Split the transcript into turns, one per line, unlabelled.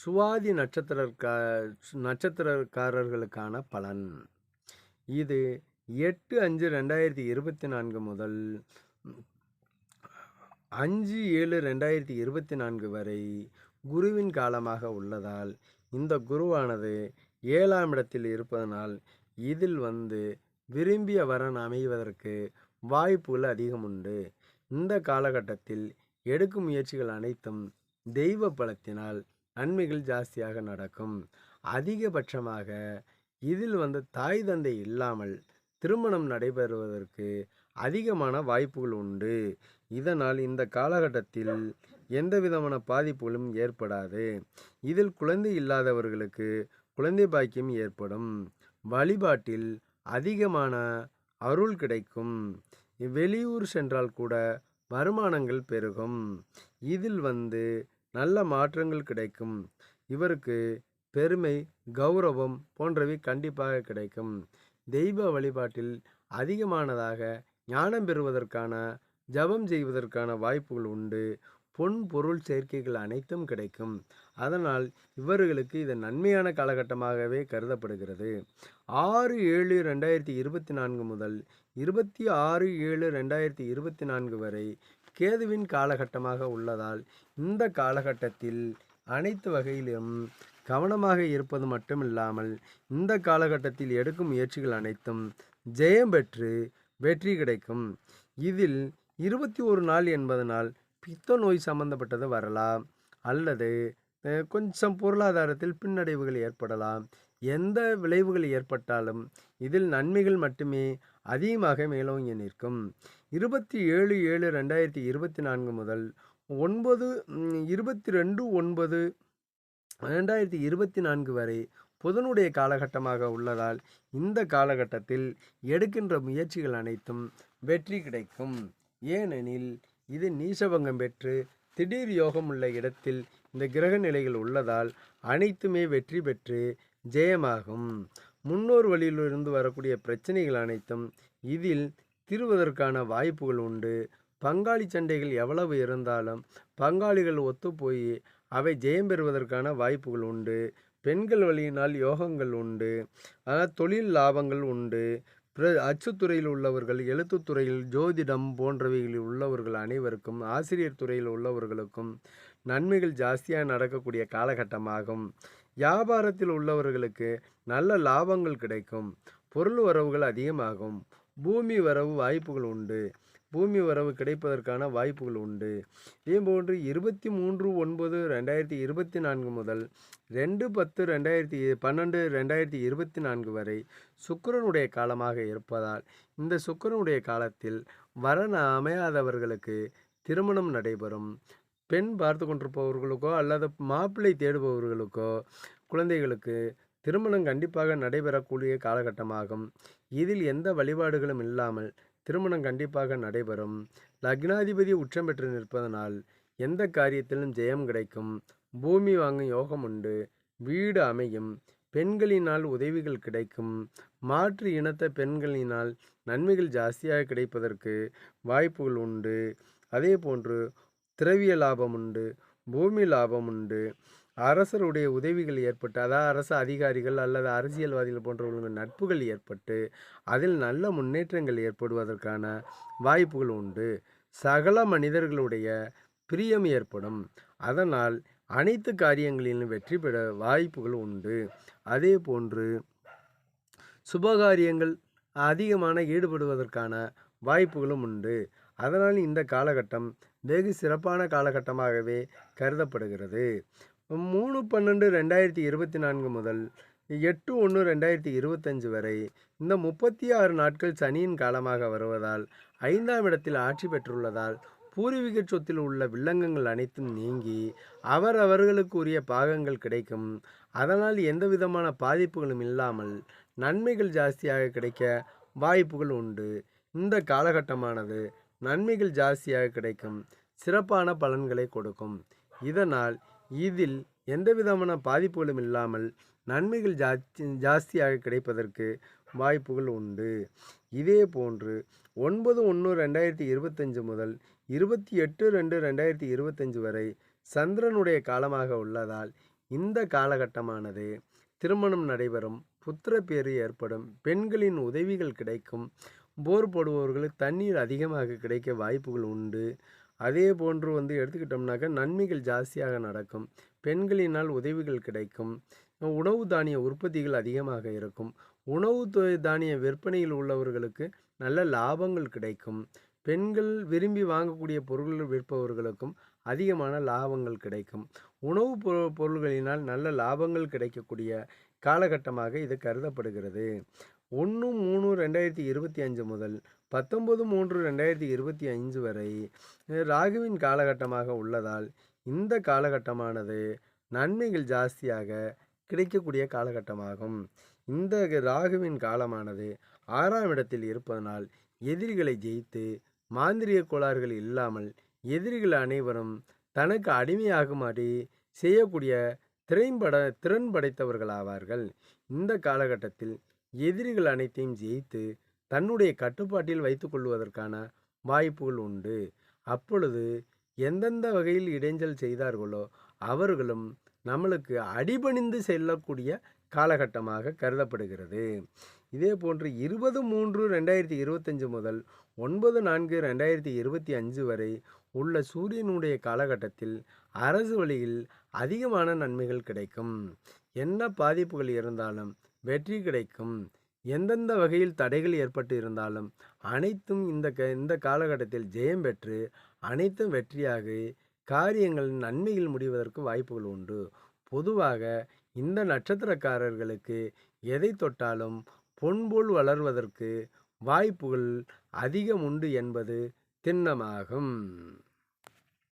சுவாதி நட்சத்திரக்கா நட்சத்திரக்காரர்களுக்கான பலன். இது எட்டு அஞ்சு ரெண்டாயிரத்தி இருபத்தி நான்கு முதல் அஞ்சு ஏழு ரெண்டாயிரத்தி இருபத்தி நான்கு வரை குருவின் காலமாக உள்ளதால் இந்த குருவானது ஏழாம் இடத்தில் இருப்பதனால் இதில் வந்து விரும்பிய வரன் அமைவதற்கு வாய்ப்புகள் அதிகம் உண்டு. இந்த காலகட்டத்தில் எடுக்கும் முயற்சிகள் அனைத்தும் தெய்வ பலத்தினால் நன்மைகள் ஜாஸ்தியாக நடக்கும். அதிகபட்சமாக இதில் வந்து தாய் தந்தை இல்லாமல் திருமணம் நடைபெறுவதற்கு அதிகமான வாய்ப்புகள் உண்டு. இதனால் இந்த காலகட்டத்தில் எந்த விதமான பாதிப்புகளும் ஏற்படாது. இதில் குழந்தை இல்லாதவர்களுக்கு குழந்தை பாக்கியம் ஏற்படும். வழிபாட்டில் அதிகமான அருள் கிடைக்கும். வெளியூர் சென்றால் கூட வருமானங்கள் பெருகும். இதில் வந்து நல்ல மாற்றங்கள் கிடைக்கும். இவருக்கு பெருமை கௌரவம் போன்றவை கண்டிப்பாக கிடைக்கும். தெய்வ வழிபாட்டில் அதிகமானதாக ஞானம் பெறுவதற்கான ஜபம் செய்வதற்கான வாய்ப்புகள் உண்டு. பொன் பொருள் சேர்க்கைகள் அனைத்தும் கிடைக்கும். அதனால் இவர்களுக்கு இது நன்மையான காலகட்டமாகவே கருதப்படுகிறது. ஆறு ஏழு ரெண்டாயிரத்தி இருபத்தி நான்கு முதல் இருபத்தி ஆறு ஏழு ரெண்டாயிரத்தி இருபத்தி நான்கு வரை கேதுவின் காலகட்டமாக உள்ளதால் இந்த காலகட்டத்தில் அனைத்து வகையிலும் கவனமாக இருப்பது மட்டுமில்லாமல் இந்த காலகட்டத்தில் எடுக்கும் முயற்சிகள் அனைத்தும் ஜெயம் பெற்று வெற்றி கிடைக்கும். இதில் இருபத்தி ஒரு நாள் என்பதனால் பித்த நோய் சம்பந்தப்பட்டது வரலாம். அல்லது கொஞ்சம் பொருளாதாரத்தில் பின்னடைவுகள் ஏற்படலாம். எந்த விளைவுகள் ஏற்பட்டாலும் இதில் நன்மைகள் மட்டுமே அதிகமாக மேலோங்கி நிற்கும். இருபத்தி ஏழு ஏழு ரெண்டாயிரத்தி இருபத்தி நான்கு முதல் ஒன்பது இருபத்தி ரெண்டு ஒன்பது ரெண்டாயிரத்தி இருபத்தி நான்கு வரை புதனுடைய காலகட்டமாக உள்ளதால் இந்த காலகட்டத்தில் எடுக்கின்ற முயற்சிகள் அனைத்தும் வெற்றி கிடைக்கும். ஏனெனில் இது நீசபங்கம் பெற்று திடீர் யோகம் உள்ள இடத்தில் இந்த கிரக நிலைகள் உள்ளதால் அனைத்துமே வெற்றி பெற்று ஜெயமாகும். முன்னோர் வழியிலிருந்து வரக்கூடிய பிரச்சனைகள் அனைத்தும் இதில் தீர்வதற்கான வாய்ப்புகள் உண்டு. பங்காளி சண்டைகள் எவ்வளவு இருந்தாலும் பங்காளிகள் ஒத்துப்போய் அவை ஜெயம் பெறுவதற்கான வாய்ப்புகள் உண்டு. பெண்கள் வழியினால் யோகங்கள் உண்டு. ஆனால் தொழில் லாபங்கள் உண்டு. பிற அச்சுத்துறையில் உள்ளவர்கள் எழுத்துத்துறையில் ஜோதிடம் போன்றவைகளில் உள்ளவர்கள் அனைவருக்கும் ஆசிரியர் துறையில் உள்ளவர்களுக்கும் நன்மைகள் ஜாஸ்தியாக நடக்கக்கூடிய காலகட்டமாகும். வியாபாரத்தில் உள்ளவர்களுக்கு நல்ல லாபங்கள் கிடைக்கும். பொருள் வரவுகள் அதிகமாகும். பூமி வரவு வாய்ப்புகள் உண்டு. பூமி வரவு கிடைப்பதற்கான வாய்ப்புகள் உண்டு. இதேபோன்று இருபத்தி மூன்று ஒன்பது ரெண்டாயிரத்தி இருபத்தி நான்கு முதல் ரெண்டு பத்து ரெண்டாயிரத்தி பன்னெண்டு ரெண்டாயிரத்தி இருபத்தி நான்கு வரை சுக்கரனுடைய காலமாக இருப்பதால் இந்த சுக்கரனுடைய காலத்தில் வரன் அமையாதவர்களுக்கு திருமணம் நடைபெறும். பெண் பார்த்து கொண்டிருப்பவர்களுக்கோ அல்லது மாப்பிள்ளை தேடுபவர்களுக்கோ குழந்தைகளுக்கு திருமணம் கண்டிப்பாக நடைபெறக்கூடிய காலகட்டமாகும். இதில் எந்த வழிபாடுகளும் இல்லாமல் திருமணம் கண்டிப்பாக நடைபெறும். லக்னாதிபதி உச்சம் பெற்று நிற்பதனால் எந்த காரியத்திலும் ஜெயம் கிடைக்கும். பூமி வாங்கும் யோகம் உண்டு. வீடு அமையும். பெண்களினால் உதவிகள் கிடைக்கும். மாற்று இனத்த பெண்களினால் நன்மைகள் ஜாஸ்தியாக கிடைப்பதற்கு வாய்ப்புகள் உண்டு. அதே போன்று திரவிய லாபம் உண்டு. பூமி லாபம் உண்டு. அரசருடைய உதவிகள் ஏற்பட்டு அதாவது அரசு அதிகாரிகள் அல்லது அரசியல்வாதிகள் போன்றவர்களுக்கு நட்புகள் ஏற்பட்டு அதில் நல்ல முன்னேற்றங்கள் ஏற்படுவதற்கான வாய்ப்புகள் உண்டு. சகல மனிதர்களுடைய பிரியம் ஏற்படும். அதனால் அனைத்து காரியங்களிலும் வெற்றி பெற வாய்ப்புகள் உண்டு. அதே போன்று சுபகாரியங்கள் அதிகமான ஈடுபடுவதற்கான வாய்ப்புகளும் உண்டு. அதனால் இந்த காலகட்டம் வெகு சிறப்பான காலகட்டமாகவே கருதப்படுகிறது. மூணு பன்னெண்டு ரெண்டாயிரத்தி இருபத்தி நான்கு முதல் எட்டு ஒன்று ரெண்டாயிரத்தி இருபத்தஞ்சு வரை இந்த முப்பத்தி ஆறு நாட்கள் சனியின் காலமாக வருவதால் ஐந்தாம் இடத்தில் ஆட்சி பெற்றுள்ளதால் பூர்வீக சொத்தில் உள்ள வில்லங்கங்கள் அனைத்தும் நீங்கி அவர் அவர்களுக்கு உரிய பாகங்கள் கிடைக்கும். அதனால் எந்த விதமான பாதிப்புகளும் இல்லாமல் நன்மைகள் ஜாஸ்தியாக கிடைக்க வாய்ப்புகள் உண்டு. இந்த காலகட்டமானது நன்மைகள் ஜாஸ்தியாக கிடைக்கும். சிறப்பான பலன்களை கொடுக்கும். இதனால் இதில் எந்த விதமான பாதிப்புகளும் இல்லாமல் நன்மைகள் ஜாஸ்தி ஜாஸ்தியாக கிடைப்பதற்கு வாய்ப்புகள் உண்டு. இதே போன்று ஒன்பது ஒன்று ரெண்டாயிரத்தி இருபத்தஞ்சு முதல் இருபத்தி எட்டு ரெண்டு ரெண்டாயிரத்தி இருபத்தஞ்சு வரை சந்திரனுடைய காலமாக உள்ளதால் இந்த காலகட்டமானது திருமணம் நடைபெறும் புத்திரப்பேறு ஏற்படும் பெண்களின் உதவிகள் கிடைக்கும் போர் போடுபவர்களுக்கு தண்ணீர் அதிகமாக கிடைக்க வாய்ப்புகள் உண்டு. அதே போன்று வந்து எடுத்துக்கிட்டோம்னாக்கா நன்மைகள் ஜாஸ்தியாக நடக்கும். பெண்களினால் உதவிகள் கிடைக்கும். உணவு தானிய உற்பத்திகள் அதிகமாக இருக்கும். உணவு தொ- தானிய விற்பனையில் உள்ளவர்களுக்கு நல்ல லாபங்கள் கிடைக்கும். பெண்கள் விரும்பி வாங்கக்கூடிய பொருட்கள் விற்பவர்களுக்கும் அதிகமான லாபங்கள் கிடைக்கும். உணவு பொ- பொருள்களினால் நல்ல லாபங்கள் கிடைக்கக்கூடிய காலகட்டமாக இது கருதப்படுகிறது. ஒன்று மூணு ரெண்டாயிரத்தி இருபத்தி அஞ்சு முதல் பத்தொம்பது மூன்று ரெண்டாயிரத்தி இருபத்தி அஞ்சு வரை ராகுவின் காலகட்டமாக உள்ளதால் இந்த காலகட்டமானது நன்மைகள் ஜாஸ்தியாக கிடைக்கக்கூடிய காலகட்டமாகும். இந்த ராகுவின் காலமானது ஆறாம் இடத்தில் இருப்பதனால் எதிரிகளை ஜெயித்து மாந்திரிய கோளாறுகள் இல்லாமல் எதிரிகள் அனைவரும் தனக்கு அடிமையாகுமாறு செய்யக்கூடிய திறன்பட திறன் படைத்தவர்களாவார்கள் இந்த காலகட்டத்தில் எதிரிகள் அனைத்தையும் ஜெயித்து தன்னுடைய கட்டுப்பாட்டில் வைத்துக்கொள்வதற்கான வாய்ப்புகள் உண்டு. அப்பொழுது எந்தெந்த வகையில் இடைஞ்சல் செய்தார்களோ அவர்களும் நம்மளுக்கு அடிபணிந்து செல்லக்கூடிய காலகட்டமாக கருதப்படுகிறது. இதே போன்று இருபது மூன்று ரெண்டாயிரத்தி இருபத்தஞ்சு முதல் ஒன்பது நான்கு ரெண்டாயிரத்தி இருபத்தி அஞ்சு வரை உள்ள சூரியனுடைய காலகட்டத்தில் அரசு வழியில் அதிகமான நன்மைகள் கிடைக்கும். என்ன பாதிப்புகள் இருந்தாலும் வெற்றி கிடைக்கும். எந்தெந்த வகையில் தடைகள் ஏற்பட்டு இருந்தாலும் அனைத்தும் இந்த க இந்த காலகட்டத்தில் ஜெயம் பெற்று அனைத்தும் வெற்றியாகி காரியங்கள் நன்மையில் முடிவதற்கு வாய்ப்புகள் உண்டு. பொதுவாக இந்த நட்சத்திரக்காரர்களுக்கு எதை தொட்டாலும் பொன்போல் வளர்வதற்கு வாய்ப்புகள் அதிகம் உண்டு என்பது திண்ணமாகும்.